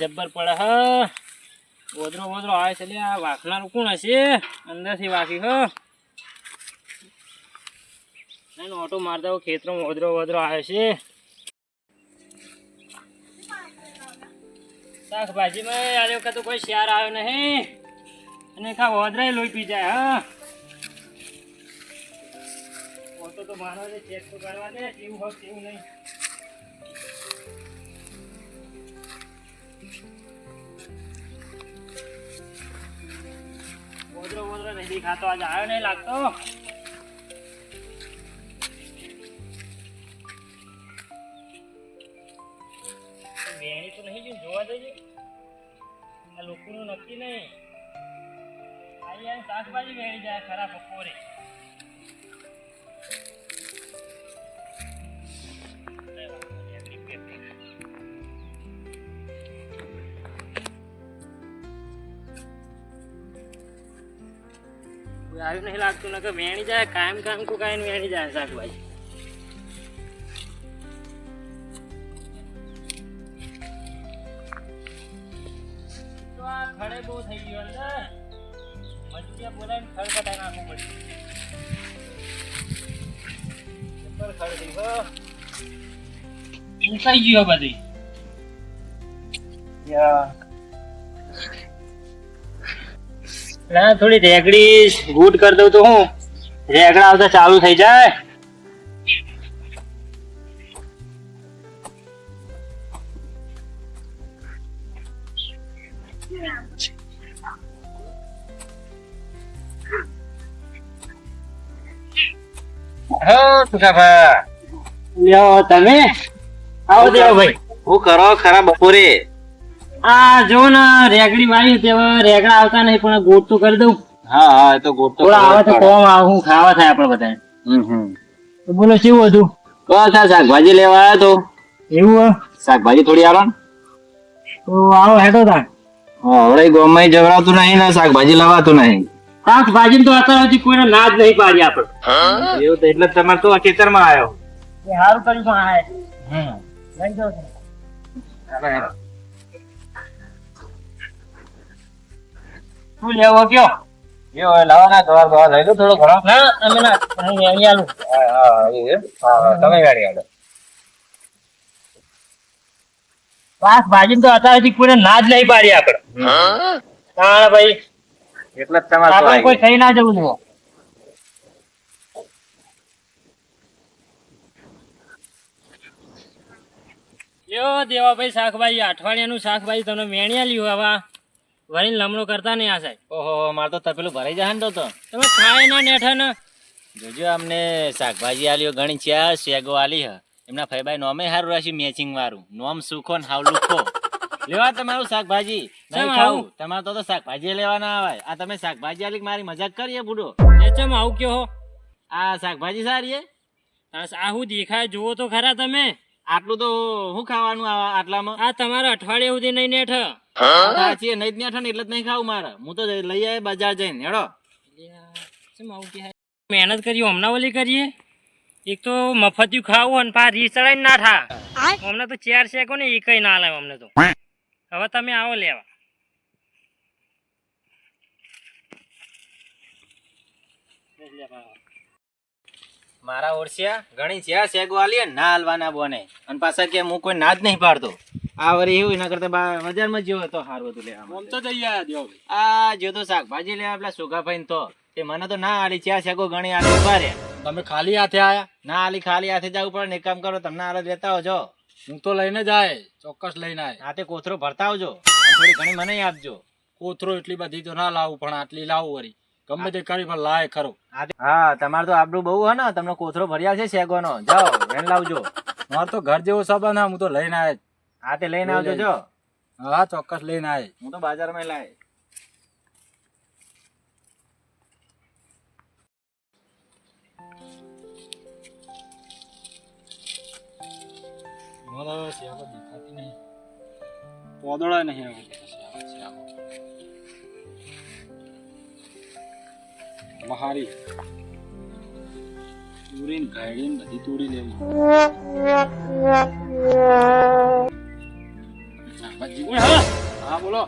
જબ્બર પડે હ ઓદરો ઓદરો આવે છે આ વાંખનારું કોણ હશે અંદરથી વાસી હ ઓટો મારતા ખેતરમાં ઓદરો ઓદરો આવે છે શાકભાજીમાં આ વખત કોઈ શિયાર આવ્યો નહીં અને ખા ઓદરાય લોહી પી જાય હા ઓટો તો મારો ચેક તો કરવા દે કેવું હોય કેવું નહીં. ઓદરો બોદરો નહીં ખાતો આજે આવ્યો નહીં લાગતો. વેણી તો નહીં જોઈને જોવા દેજે આ લોકોનું નક્કી નહીં. શાકભાજી વેણી જાય, ખરા બપોરે. આવ્યું નહીં લાગતું ને કે વેણી જાય, કાયમ કામ કો કાયમ વેણી જાય શાકભાજી. ખડે બહુ થઈ ગયો અંદર મજૂરિયા બોલાવીને ખડ કટાઈ નાખવું પડ્યું ખડ થઈ ગયો. બધી ના થોડી રેગડી ગુડ કરી દઉં તો હું. રેગડા આવતા ચાલુ થઈ જાય. તમે. આવો દેવો ભાઈ. હું કરો ખરા બપોરે? આ જો ને રેગડી મારી તે રેગડા આવતા નહીં પણ ગોટ તો કરી દઉં. હા હા એ તો ગોટ તો આવે તો કોમ આવ હું ખાવા થાય આપણે બધા હમ બોલો શું હતું? બસ આ શાકભાજી લેવા આવ્યો તો? એવું શાકભાજી થોડી આલો તો આવો હેડો તા. હવે ગોમાં જવડાવતું નહીં ને શાકભાજી લવાતું નહીં. શાકભાજી તો અત્યાર સુધી કોઈને ના જ નહીં પાડી આપણે. એવું તો એટલે તમારે તો ખેતરમાં આવ્યો એ સારું કર્યું પણ આ હમ. લઈ જાઓ શું લેવો કયો? યો હવે લાવવાના દવા દવા લઈ લો થોડો ઘણો. ના અમે ના અહીં અહીં આલું. હા હા એ હા હા તમે ગાડી આલો શાકભાજી તો અત્યાર સુધી કોઈને ના જ નહીં પાડી આપણે. તાણ ભાઈ એટલે જ તમારે આપણે કોઈ થઈ ના જવું જુઓ. યો દેવાભાઈ શાકભાજી અઠવાડિયાનું શાકભાજી તમને મેણિયા લ્યું હવે વળીને લમણો કરતા નહીં આ સાહેબ. ઓહો મારે તો તપેલું ભરાઈ જાય ને તો તમે ખાય ના નેઠા ના. જોજો અમને શાકભાજી આલ્યો ઘણી છે શેગો આલી હ. એમના ફઈબાઈ નોમે હારું રાખ્યું મેચિંગ વાળું. નોમ સુખો ને હાવ લુખો. લેવા તમારું શાકભાજી. નહીં ખાવું. તમારે તો તો શાકભાજી લેવા ના આવે. આ તમે શાકભાજી આલી મારી મજાક કરીએ બુડો? એ ચમ આવું કયો હો? આ શાકભાજી સારી હે? આ આહું દેખાય જુઓ તો ખરા તમે. આટલું તો શું ખાવાનું આટલામાં? આ તમારા અઠવાડિયા સુધી નહીં નેઠ સાચી નહીં જ નેઠા ને એટલે જ નહીં ખાવું મારે. હું તો લઈ આવે બજાર જઈને હેડો. ચમ આવું કે મહેનત કરી હમણાં ઓલી કરીએ? એક તો મફતિયું ખાવું અને પા રીસ ચડાઈને ના થા. અમને તો ચાર શેકો ને કઈ ના લાવે અમને તો. હવે તમે આવો લેવા. મારા ઓળશિયા ઘણી જ્યાં શેગો આલી ના હાલવાના બોને. અને પાછા કે હું કોઈ ના જ નહીં પાડતો. આ વળી એવું એના કરતા બજારમાં જેવો તો સારું હતું લેવા તો જઈ આવ્યા આ જો તો શાકભાજી લેવા પેલા સુગાભાઈ તો. તે મને તો ના આલી ચા સેગો ઘણી આલી ઊભા તમે ખાલી હાથે આયા? ના આલી ખાલી હાથે જવું પડે ને એક કામ કરો તમને આલે લેતા આવજો. હું તો લઈને જાય ચોક્કસ લઈને આય. હાથે કોથરો ભરતા આવજો. થોડી ઘણી મને આપજો. કોથરો એટલી બધી તો ના લાવું પણ આટલી લાવું વળી ગમે તે કરી પણ લાય ખરો. હા તમારે તો આબરૂ બહુ હે ને તમને કોથરો ભર્યા છે શેગોનો જાઓ વેન લાવજો. મારે તો ઘર જેવો સબન હા હું તો લઈને આય. હાથે લઈને આવજો જો. હા ચોક્કસ લઈને આવે હું તો બાજારમાં લાય. નહીં. પોદળા નહીં આવે. મહારી. તૂરીને ગાડીને બધી તોડી લેવું. હા બોલો.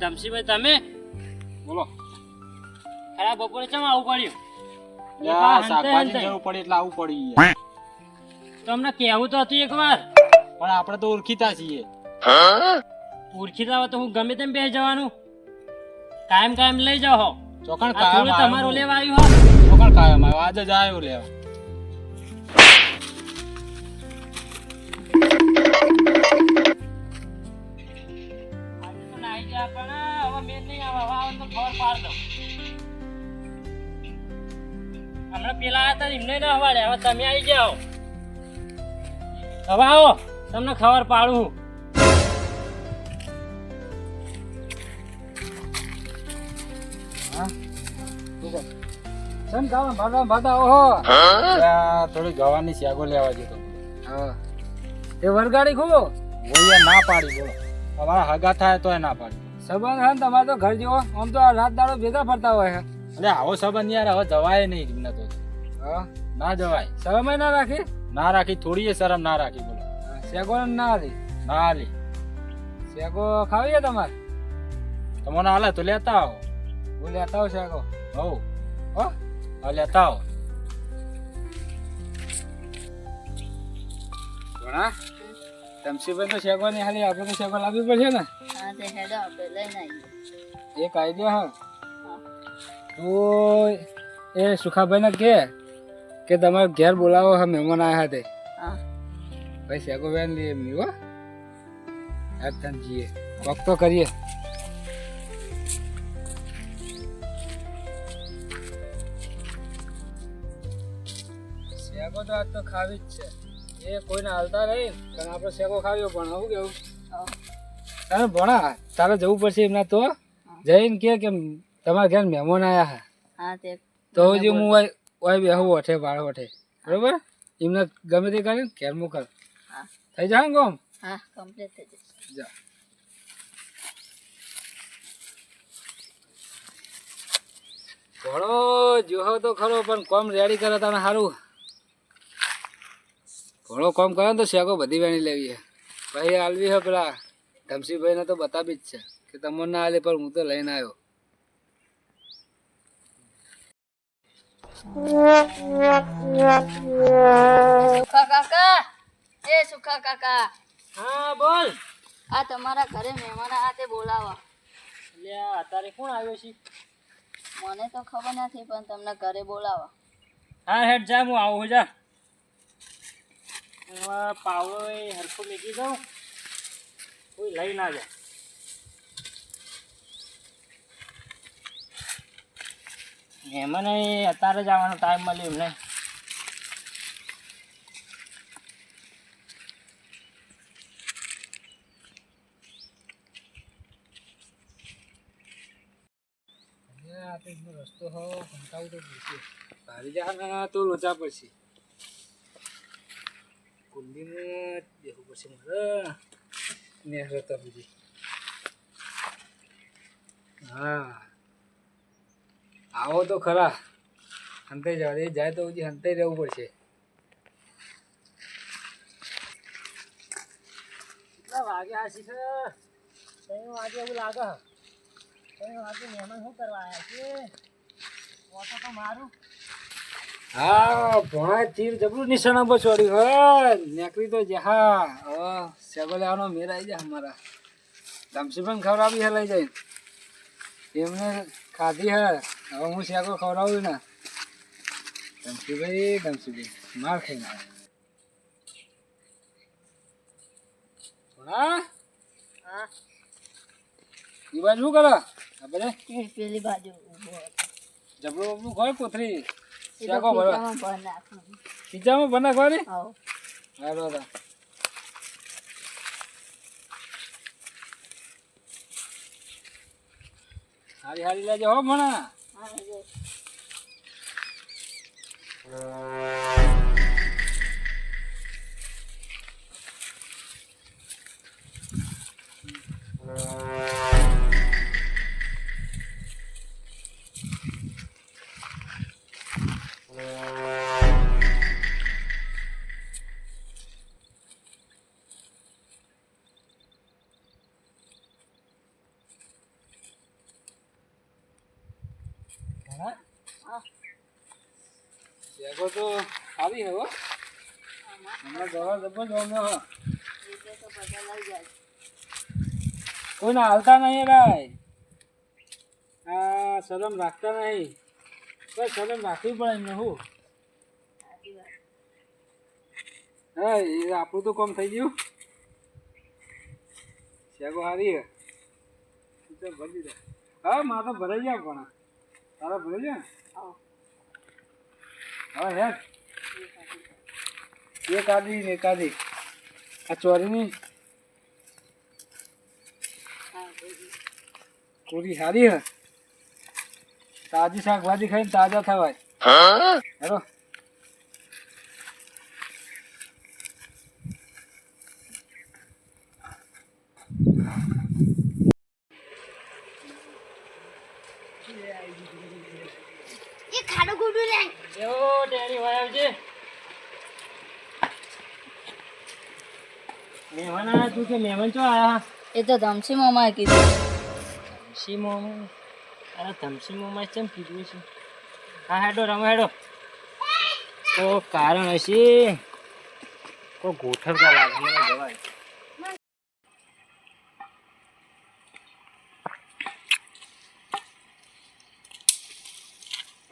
ધમસીભાઈ તમે? બોલો. ખરા બપોરે ચમ આવું પડ્યું? શાકભાજી જરૂર પડે એટલે આવું પડી. તમને કહેવું તો હતું એકવાર. પણ આપણે તો ઓળખીતા છીએ. ઓળખીતા હોય તો હું ગમે તેમ બે જવાનું. કાયમ કાયમ લઈ જાઓ. ચોકણ કાયમ તમારું. લેવા આવ્યો ચોકણ કાયમ આવ્યો. આજે જ આવ્યો લેવા. ગયા હમણાં પેલા હતા એમને ના હવાડે હવે તમે આવી જાઓ. હવે આવો. તમને ખબર પાડું ચમ ગાવા ભાડા ભાડા ઓહો. થોડી ગવાની સ્યાગો લેવા જતો હા. એ વરગાડી ખૂબ ઓય ના પાડી બોલો. તમારા હગા થાય તોય ના પાડી. સબંધ હે તમારે તો ઘર જેવો આમ તો રાત દાડો ભેગા ફરતા હોય હે. એટલે આવો સબંધ યાર હવે જવાય નહીં એમને તો. હા? ના જવાય. શરમ ના રાખી? ના રાખી થોડી શરમ ના રાખી બોલો. સેગો ના હતી ના હાલી સેગો ખાવી તમારે? તમને હાલે તો લેતા આવો. હું લેતા આવું શેકો હો હો હા લેતા આવો. ઘણા? તમસીભાઈ તો નહીં હાલી આપણે તો શેકો લાવવી પડશે ને. હા તે હેડો આપણે લઈને આવીએ. એક આઈડિયા હા. તું એ સુખાભાઈને કે કે તમારે ઘેર બોલાવો હા મહેમાન આવ્યા હતા હા. ભાઈ શેકો બેન લઈએ મીવા હો. હેડ જઈએ. વોક તો કરીએ. શેકો તો આજ તો ખાવી જ છે. એ કોઈને હાલતા નહીં પણ આપણે શેકો ખાવ્યો પણ આવું કેવું. તારે ભણા તારે જવું પડશે એમના તો. જઈને કે કે તમારા ઘેર મહેમાન આવ્યા હા? તો હજી હું ઓય બેહું ઓઠે બાળ ઓઠે. બરોબર? એમને ગમે તે કરીને ઘેર મોકલ. હા. થઈ જાય ને કોમ? હા કમ્પ્લીટ થઈ જશે. જા. ઘણો જોહો તો ખરો પણ કોમ રેડી કરે તને સારું ઘણો કામ કરે ને તો શેકો બધી વેણી લેવી છે. ભાઈ આલવી છે પેલા. ધમસીભાઈને તો બતાવી જ છે કે તમને ના આલે પણ હું તો લઈને આવ્યો. સુખા કાકા! એ સુખા કાકા! હા બોલ. આ તમારા ઘરે મહેમાન આ તે બોલાવા. એટલે આ અત્યારે કોણ આવ્યો છે? મને તો ખબર નથી પણ તમને ઘરે બોલાવા. હા હેડ જા હું આવું જા. હવે પાવડો એ હરખો મૂકી દઉં. કોઈ લઈ ના જાય. મહેમાને અત્યારે જ આવવાનો ટાઈમ મળ્યો એમને. રસ્તો હો કંટાળો તો તો લોચા પડશે. કુંડીમાં બેહવું પડશે મારે ને રસ્તા સુધી હા આવો તો ખરા હંતે જવા જાય તો હજી હંતે રહેવું પડશે કેટલા વાગ્યા છે ત્રણ વાગે એવું લાગે ત્રણ વાગે મહેમાન શું કરવા આવ્યા છે ઓટો તો મારું હા ભણા તીર જબરું નિશાના પર છોડ્યું હોય નેકરી તો જહા હા સેગો લેવાનો મેર આવી જાય અમારા. ધમસી પણ ખવડાવી હે લઈ જાય એમને ખાધી હે હવે હું શેકો ખવડાવું ને. ધમસીભાઈ ધમસીભાઈ માર ખાઈ ના ભણા હા. બાજુ શું કરો? આપણે પેલી બાજુ જબરું બબરું ખોય કોથરી? શેકો ભરવા ખીચામાં ભર નાખવાનું. હાલો તો હારી હારી. લેજો હો ભણા. હા આવી હો. હમણાં દવા જબર જોવાનો હો. રીતે તો બધા લઈ જાય. કોઈને હાલતા નહીં ભાઈ? આ શરમ રાખતા નહીં. કોઈ શરમ રાખવી પડે એમને હું? હા એ આપણું તો કોમ થઈ ગયું. શેગો હારી હે. તો ભરી દે. હા માં તો ભરાઈ ગયા પણ. તારા ભરાઈ ગયા હા. હા યાર એક આદી ને એક આદી આ ચોરીની? ચોરી સારી હે. તાજી શાકભાજી ખાઈને તાજા થવાય. હેલો એવો ટેણી ભાઈ આવજે મહેમાન આયા કે મહેમાન ચો આયા એ તો ધમસી મોમાએ કીધું. ધમસી મોમા અરે ધમસી મોમાએ કેમ કીધું છે હા હેડો રમ હેડો. તો કારણ હશે કોઈ ગોઠવતા લાગે મને જવાય.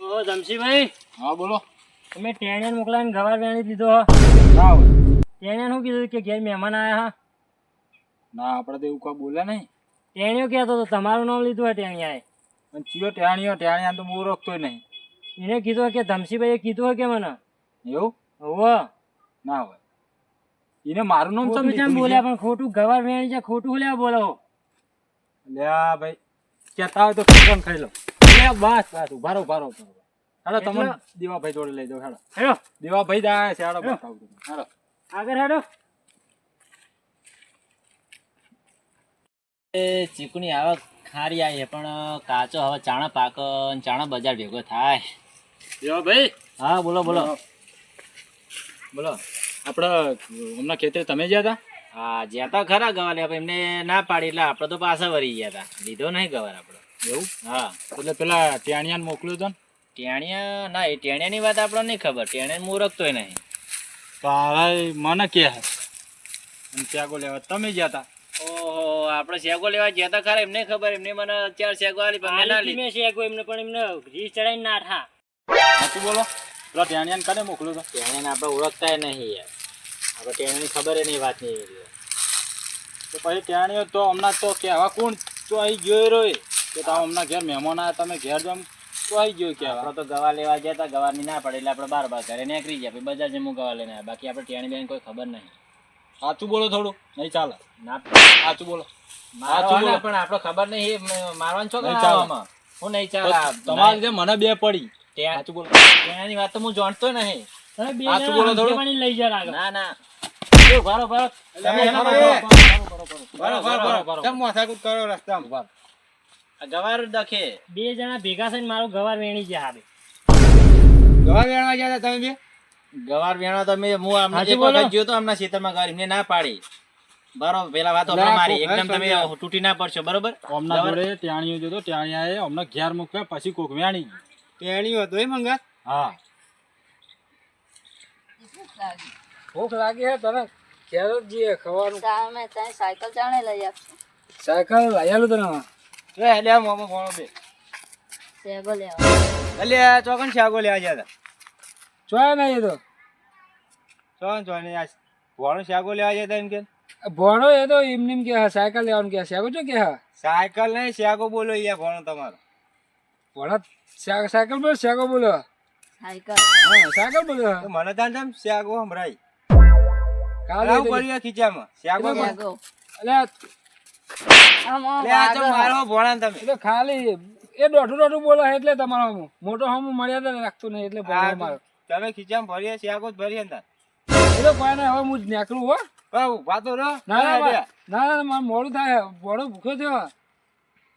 ઓ ધમસીભાઈ. હા બોલો. તમે ટેણિયાને મોકલાવીને ગવાર વેણી દીધો હા? ટેણિયાને શું કીધું કે ઘેર મહેમાન આયા હા? ના આપણે તો એવું કોઈ બોલે નહીં. ટેણીઓ કહેતો તો તમારું નામ લીધું હોય ટેણીયાએ. પણ ચિયો ટેણીઓ ટેણીયા તો હું રોકતો નહીં. એને કીધું કે ધમસીભાઈએ કીધું હોય કે મને? એવું? હોવો. ના હોય. એને મારું નામ ચમ લીધું બોલ્યા પણ ખોટું ગવાર વેણી છે ખોટું લેવા બોલો. લ્યા ભાઈ કહેતા હોય તો ખીચન ખાઈ લો. બસ બસ ઉભારો ઉભારો ઊભા રહો ઊભા રહો. હાલો તમે એટલા- દેવાભાઈ જોડે લઈ જાઓ હેડો. હેડો. દેવાભાઈ જ છે હેડો બતાવું તમને. હાલો આગળ હેડો. ચીકુની આવક ખારી આવી પણ કાચો હવે ચાણા પાક ચાણા બજાર ભેગો થાય. ભાઈ. હા બોલો બોલો. બોલો. આપણે હમણાં ખેતરે તમે ગયા હતા? હા જ્યાં તો ખરા ગવાલે આપણે એમને ના પાડી એટલે આપણે તો પાછા વળી ગયા હતા. લીધો નહીં ગવાર આપણો એવું? હા. એટલે પેલા ટેણિયાને મોકલ્યો હતો ને? ટેણિયા ના એ ટેણિયાની વાત આપણને નહીં ખબર. ટેણિયા હું ઓળખતોય નહીં. તારા મને કે હે ત્યાગો લેવા. તમે ગયા હતા? ઓહો આપણે શેગો લેવા ગયા હતા ખરા એમને ખબર એમને મને ચાર શેગો આલી પણ મેં ના લી મેં શેકો એમને પણ એમને રીસ ચડાઈ ના થા. તું બોલો? પેલા ટેણિયાન કને મોકલો તો? ટેણિયાન આપણે ઓળખતા નહીં યાર. આપણે ટેણિયાની ખબર નહીં વાત નહીં તો પછી ટેણીઓ તો હમણાં તો કે હવે કોણ તો અહીં ગયો રહ્યો એ? કે તો હમણાં ઘેર મહેમાન આવ્યા તમે ઘેર જો તો આવી ગયો કે આપણે તો ગવા લેવા ગયા હતા ગવાની ના પડે એટલે આપણે બાર બાર ઘરે નીકળી ગયા પછી બજાર જમું ગવા લઈને બાકી આપણે ટેણી બેન કોઈ ખબર નહીં. સાચું બોલો થોડું. નહીં ચાલે. ના. સાચું બોલો. મારવાના બોલો. પણ આપણે ખબર નહીં મારવાનું છો કે આવામાં? હું નહીં ચાલે આ તમારે મને બે પડી. સાચું બોલો. ટેણીની વાત તો હું જાણતો નહીં. સાચું બોલો થોડું. લઈ જા ના ના. ભારો ભારો તમે કરો રસ્તામાં. ગવાર દખે. બે જણા ભેગા થઈને મારો ગવાર વેણી ગયા હવે ગવાર વેણવા તો મેં હું આમને એક વખત ગયો તો આમના ખેતરમાં ગવાર એમને ના પાડી. બરોબર પેલા વાતો મારી એકદમ તમે તૂટી ના પડશો બરોબર? ગવાર- જોડે ટેણીઓ જોતો ટેણીયાએ હમણાં ઘેર મૂક્યા પછી કોક વેણી. ટેણીઓ હતો એ મંગા? હા. ભૂખ લાગી ભૂખ લાગી હે તને ઘેર જ જઈએ ખવાનું. સામે મેં સાયકલ ચાણે લઈ આપશું. સાયકલ લઈ આલું તને રે લે લે મોમો ફોનો બે શેગો લેવા. અલે ચોકન શાગો લેવા ગયા હતા જોયા નહીં તો. ચોકન ચોકન આ ભોણો શાગો લેવા ગયા એમ કે? ભણો એ તો એમને એમ કે હા સાયકલ લેવાનું કે સાયકલ શું કે હા? સાયકલ નહીં શાગો બોલો યાર ભોણો તમારો. ભણા સાયકલ બોલો સાયકલ બોલો. સાયકલ. હા સાયકલ બોલો. મને તાન તમ શાગો સંભળાય. કાલે લાવ ખીચામાં? ભોણા તમે. ખાલી એ દોઢું દોઢું બોલો એટલે તમારો મોટો હમ મર્યાદા રાખતું નહીં એટલે ભણો તમે ખીચામાં ભરીએ શાગો જ ભરીએ ને તાન. એ તો કોઈ હવે હું જ નીકળું હો. વાતો ઊભા તો રહો ના ના ના ના મારે મોડું થાય. મોડો ભૂખ્યો થયો.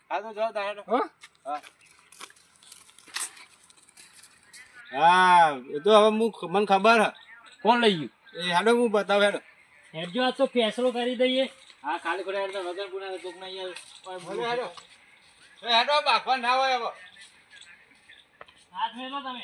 હા તો જાઓ તાહેડો. હો. હા એ તો હવે હું મને ખબર હ. કોણ લઈ ગયું? એ હાડો હું બતાવ હેડો. હેડજો આ તો ફેસલો કરી દઈએ. હા ખાલી ખોડા હેડો વગર ગુના કોક ના યાર હેડો હેડો. બાખવા ના હોય હવે. હાથ મેલો તમે.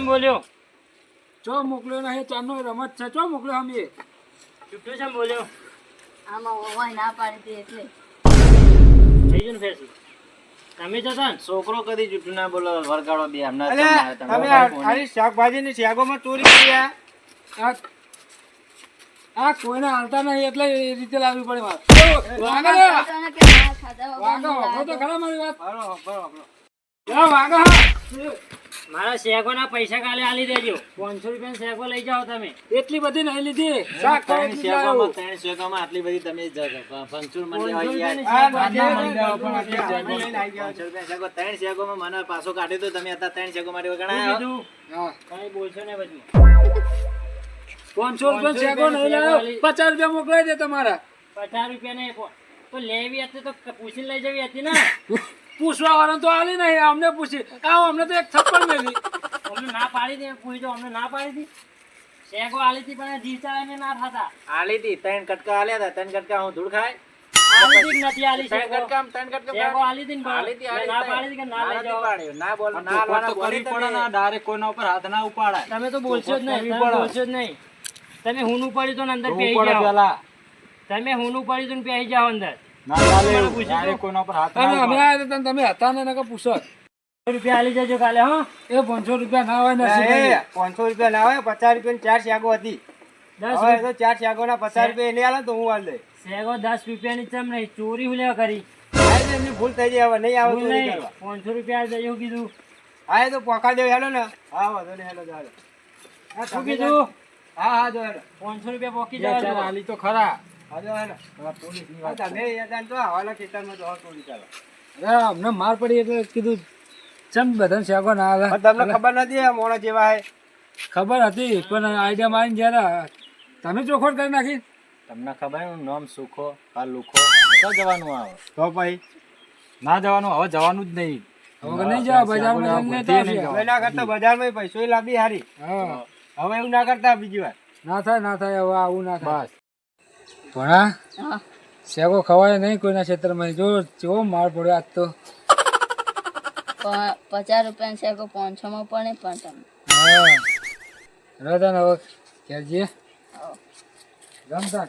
બોલ્યો? ચો મોકલ્યો નહીં ચારનો રમત છે? ચો મોકલ્યો અમે બોલ્યો? આમાં ના પાડી એટલે. થઈ ગયું ને ફેસલું તમે જતા ને છોકરો કદી જૂઠું ના બોલો વરગાડો બે હમણાં અલે તમને આવ્યો તમે તમે આ- શાકભાજી ની શાકોમાં ચોરી કરી આ. આ- આ કોઈને હાલતા નહીં એટલે એ રીતે લાવવી પડે મારે વાગો તને કે ના ખાધા વગર વાગો. હું વાગો તો ખરા મારી વાત. જા, વાગો હા. મારા શેકોના પૈસા કાલે આલી દેજો. પાંચસો રૂપિયા શેકો લઈ જાઓ તમે. એટલી બધી નહીં લીધી. ત્રણ શેકોમાં આટલી બધી તમે ત્રણ શેકોમાં મને પાછો કાઢ્યો તો તમે હતા ત્રણ શેકો માટે ગણાયા કીધું? બોલશો ને બધું પાંચસો રૂપિયા શાકો નહીં લાવ્યો. પચાસ રૂપિયા મોકલાઈ દે તમારા. પચાસ રૂપિયા ને તો લેવી હતી તો પૂછી લઈ જવી હતી ને. પૂછવા વાળા તો આલી નહીં અમને પૂછી આવો અમને તો એક થપ્પડ મેલી. અમને ના પાડી દે પૂછી અમને ના પાડી દી. શેગો આલી હતી પણ જી એને ના થતા. આલી હતી ત્રણ કટકા આલ્યા હતા ત્રણ કટકા હું ધૂળ ખાય? તમે. ને ડાયરેક્ટ કોઈના ઉપર હાથ ના ઉપાડાય. તમે તો બોલશો જ નહીં બોલશો જ નહીં. તમે હુનું પડ્યું તો અંદર તમે હુનું પડ્યું તો ને પેહી જાઓ અંદર. ના ચાલે મને એવું. પૂછી ડાયરેક્ટ કોઈના ઉપર હાથ અને ના અમે ઉપાડાય. આવ્યા હતા તમે હતા ને નકર રૂપિયા આલી જજો કાલે હો. એ પાંચસો રૂપિયા ના હોય ને પાંચસો રૂપિયા ના હોય પચાસ રૂપિયા ચાર શાકો હતી. તો ચાર શાકો ના પચાસ રૂપિયા એને આલે તો હું આલ દે શેકો દસ રૂપિયાની ચમ નહીં ચોરી હું કરી? એમની ભૂલ થઈ જાય હવે નહીં આવે ચોરી કરવા. પાંચસો રૂપિયા કીધું. હા એ તો પોકા દેવ હેલો ને. હા વાંધો નહીં હેલો ચાલો હા શું કીધું? હા હા જો હેલો. પાંચસો રૂપિયા પોકી જવા આલી તો ખરા. અમને માર પડી એટલે કીધું ચમ બધા શેકો ના આવે? તમને ખબર નથી મોણો જેવા હે? ખબર હતી પણ આઈડિયા મારીને જયારે તમે ચોખવટ કરી નાખી? તમને ખબર એનું નામ સુખો આ લુખો તો જવાનું આવે. તો ભાઈ ના જવાનું હવે જવાનું જ નહીં. હવે નહીં જવા બજારમાં જઈને લેતા નહીં આવશે. ના કરતા બજારમાં પૈસો લાવી હારી. હા. હવે એવું ના કરતા બીજી વાર. ના થાય ના થાય હવે આવું ના થાય. બસ. ભણા હા. શેકો ખવાય નહીં કોઈના ક્ષેત્રમાં. જો કેવો માર પડ્યો આજ તો. પચાસ રૂપિયા શેકો પાંચસો માં પડે પણ તમે હા. રતન હવે ઘેર જઈએ. રમતા